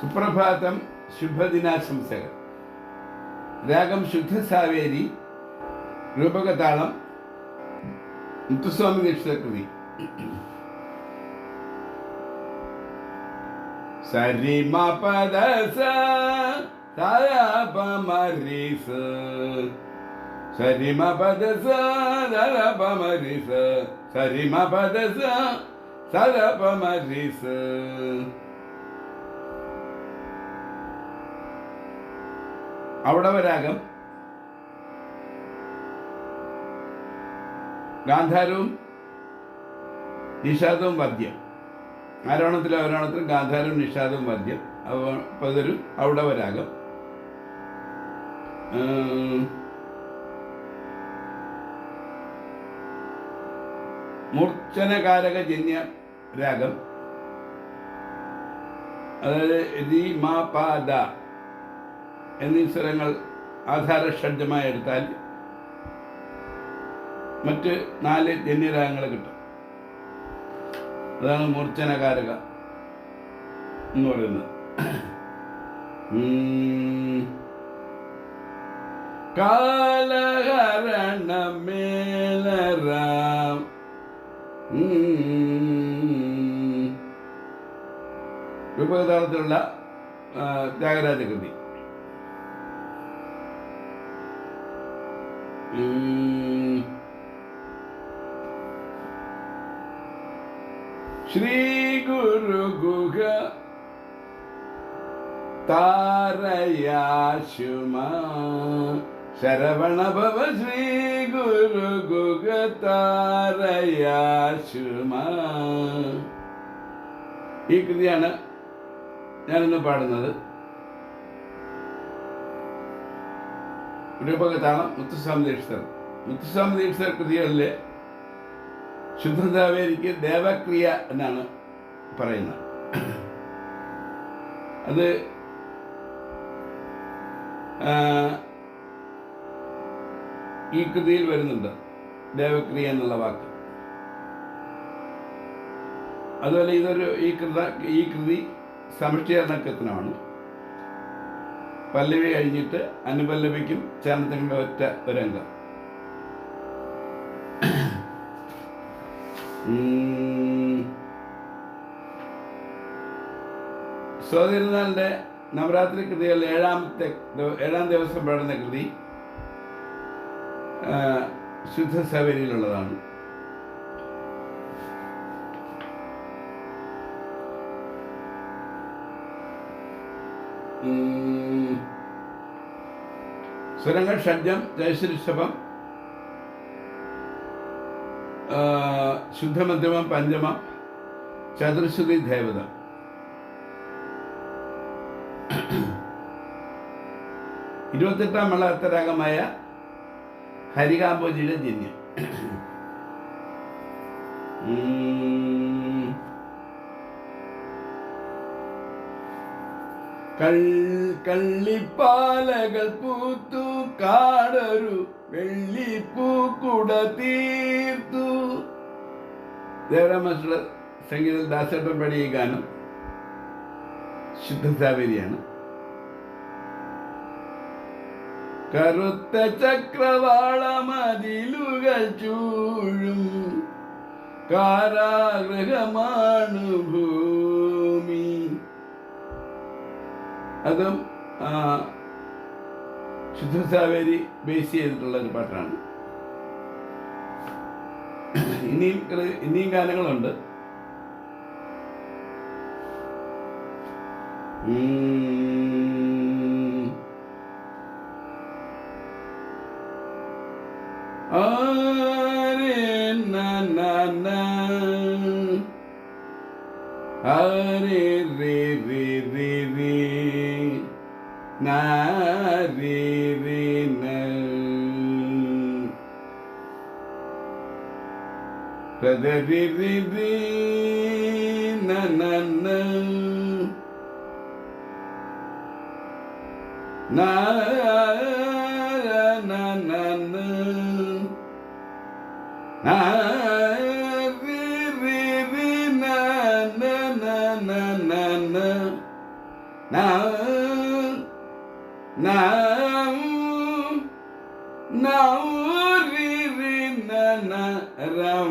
സുപ്രഭാതം ശുഭദിനാശംസകൾ രാഗം ശുദ്ധ സാവേരി രൂപകതാളം മുത്തുസ്വാമി ദീക്ഷിത കൃതി സരിമ പദ സരിമ പദ സരപമരിസ സരിമ പദ സരപമരിസ വരാകം. ഗാന്ധാരവും നിഷാദവും വദ്യം. ആരോണത്തിലും അവരോണത്തിലും ഗാന്ധാരവും നിഷാദവും വദ്യം. അപ്പോൾ അവിടെ വരാകം. മൂർച്ഛനകാരക ജന്യ രാഗം. അതായത് മാ എന്നീ സ്വരങ്ങൾ ആധാരഷഡ്ജമായി എടുത്താൽ മറ്റ് നാല് ജന്യരാഗങ്ങൾ കിട്ടും. അതാണ് മൂർച്ഛനകാരക എന്ന് പറയുന്നത്. ഉം. കാലഹരണമേലറാം. രൂപകഥാളത്തിലുള്ള ത്യാഗരാജ ശ്രീ ഗുരു ഗുഹ താരയാശുമ. ശരവണ ഭവ ശ്രീ ഗുരു ഗുഹ താരയാശുമ. ഈ കൃതിയാണ് ഞാനിന്ന് പാടുന്നത്. രൂപകതാളം മുത്തുസ്വാമി ദീക്ഷിതർ മുത്തുസ്വാമി ദീക്ഷിതർ കൃതികളിലെ ശുദ്ധതാവേരിക്ക് ദേവക്രിയ എന്നാണ് പറയുന്നത്. അത് ഈ കൃതിയിൽ വരുന്നുണ്ട്. ദേവക്രിയ എന്നുള്ള വാക്ക്. അതുപോലെ ഇതൊരു ഈ കൃത ഈ കൃതി സമഷ്ടികരണക്കത്തിനാണ് പല്ലവി കഴിഞ്ഞിട്ട് അനുപല്ലവിക്കും ചേർന്നിട്ടുള്ള ഒറ്റ ഒരംഗം ഉം. സ്വാതിരുന്നാളിന്റെ നവരാത്രി കൃതികൾ ഏഴാമത്തെ ഏഴാം ദിവസം പാടുന്ന കൃതി ശുദ്ധ സവേരിയിലുള്ളതാണ് ഉം. സ്വരങ്ങൾ ഷഡ്ജം ജയശ്രീഷഭം ശുദ്ധമധ്യമം പഞ്ചമം ചതുർശ്രുതി ദേവത. ഇരുപത്തെട്ടാം വളർത്തരാഗമായ ഹരികാബോജിയുടെ ജന്യം. കള്ളിപ്പാലകൾ പൂത്തു കാടൊരു വെള്ളിപ്പൂക്കുട തീർത്തു. ദേവരാമസ്ട സംഗീതം ദാസേട്ടൻ പാടിയ ഈ ഗാനം ശുദ്ധ സാവേരിയാണ്. കറുത്ത ചക്രവാളമതിലുകൾ ചൂഴും കാരാഗ്രഹമാണ് ഭൂമി അതും ശുദ്ധ സാവേരി ബേസ് ചെയ്തിട്ടുള്ള ഒരു പാട്ടാണ്. ഇനിയും ഇനിയും ഗാനങ്ങളുണ്ട്. ആരെ നന ആരെ രേ രേ. Na-ra-ra-na-na-na Na-ra-ra-ra-na-na-na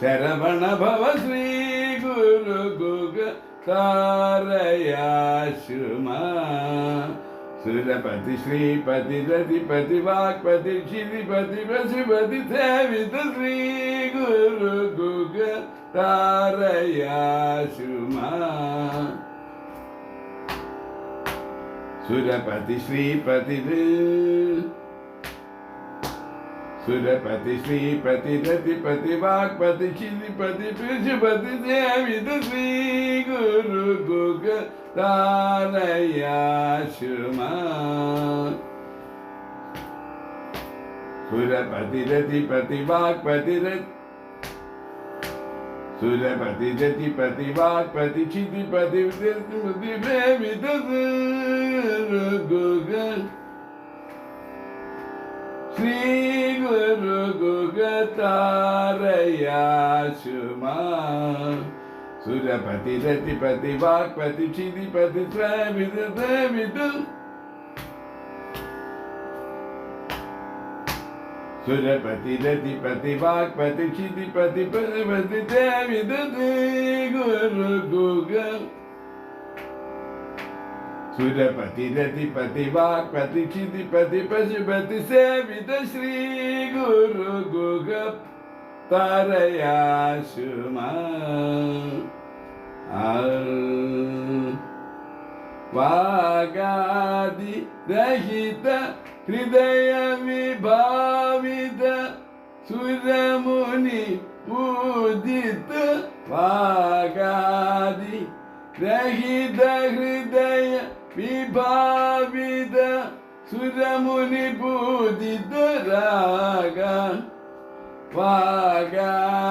ಶರವಣ ಭವ ಶ್ರೀ ಗುರು ಗುಗ ತಾರಯಾಶ್ರಮ सुरपति श्रीपति रतिपति वाक्पति क्षितिपति पशुपति सेवित श्री गुरु गुग तारया सुमा सुरपति श्रीपति सुरपति श्रीपति रतिपति वाक्पति श्रीपति पशुपति सेवित श्री गुरु गुग तारया शुमा। सुरपति रतिपति वाक्पति रति सुरपति रतिपति वाक्पति क्षितिपति रतिपति प्रेमित गुग ஸ்ரீ குரு குகதாரயாசுமா சுரபதி ரதிபதி வாக்பதி சிதிபதி திராவித திராவித சுரபதி ரதிபதி வாக்பதி சிதிபதி பதி தேவித குரு குகல் सुरपति रतिपति वाक्पति क्षितिपति पशुपति सेवित श्री गुरु गुग तारया शुमा वागादि रहित हृदय विभावित सुरमुनि पूजित वागादि रहित हृदय सुरमुनि पूजित रागा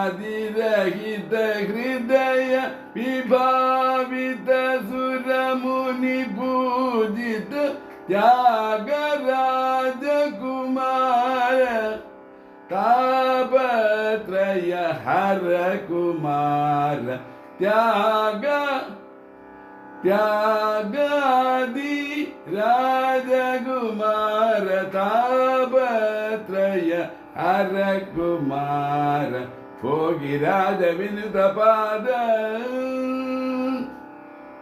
वागादिरहित हृदय विभावित सुरमुनि पूजित त्यागराजकुमार तापत्रय हर कुमार त्याग त्यागादि தாபத்ரய அரகுமார போகிராஜ வினுத பாத.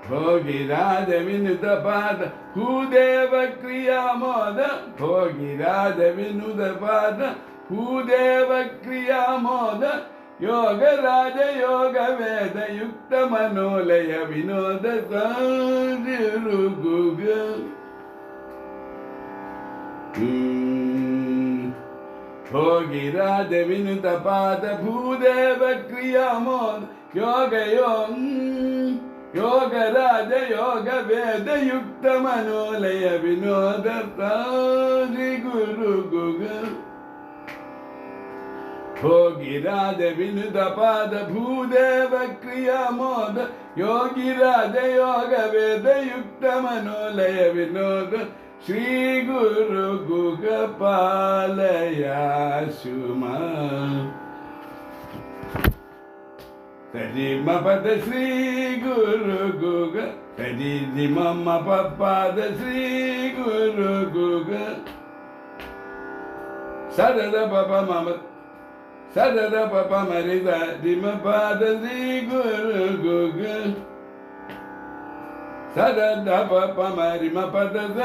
போகிராஜ வினுத பாத. பூதேவ கிரியாமோத போகிராஜ வினுத பாத. பூதேவ கிரியாமோத யோக ராஜ யோக வேத யுக்த மனோலய வினோத சாரு मनोलय विनोद विनुत भूदेव क्रिया मोद। योग योग योग राज योग वेद युक्त मनोलय विनोद श्री गुरु गुग भोगिराज विनुद पाद भूदेव क्रिया मोद। योगिराज योग वेद युक्त मनोलय विनोद। श्री गुरु गुग पालया शुमा तरी मपद श्री गुरु गुग तरी मम पद श्री गुरु गुग सदद पप मम सदद पप मरि दिम पाद श्री गुरु गुग சரத பமரிம பதத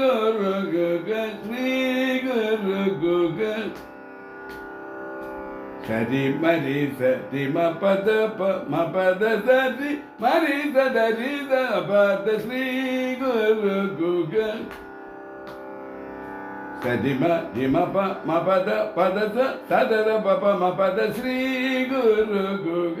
குரு குக ஸ்ரீ குரு குக சரி மரி சரி ம பத ம பத சரி மரி சரி த பத ஸ்ரீ குரு குக ಸದಿಮ ಹಿಮಪ ಮಪದ ಪದಸ ಸದರ ಪಪ ಮಪದ ಶ್ರೀ ಗುರು ಗುಗ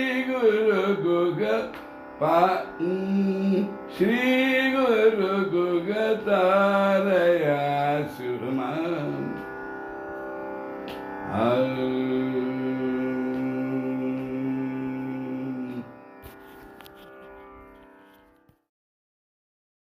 Guru Guga Pa Shri Guru Guga Taraya Suhma Hare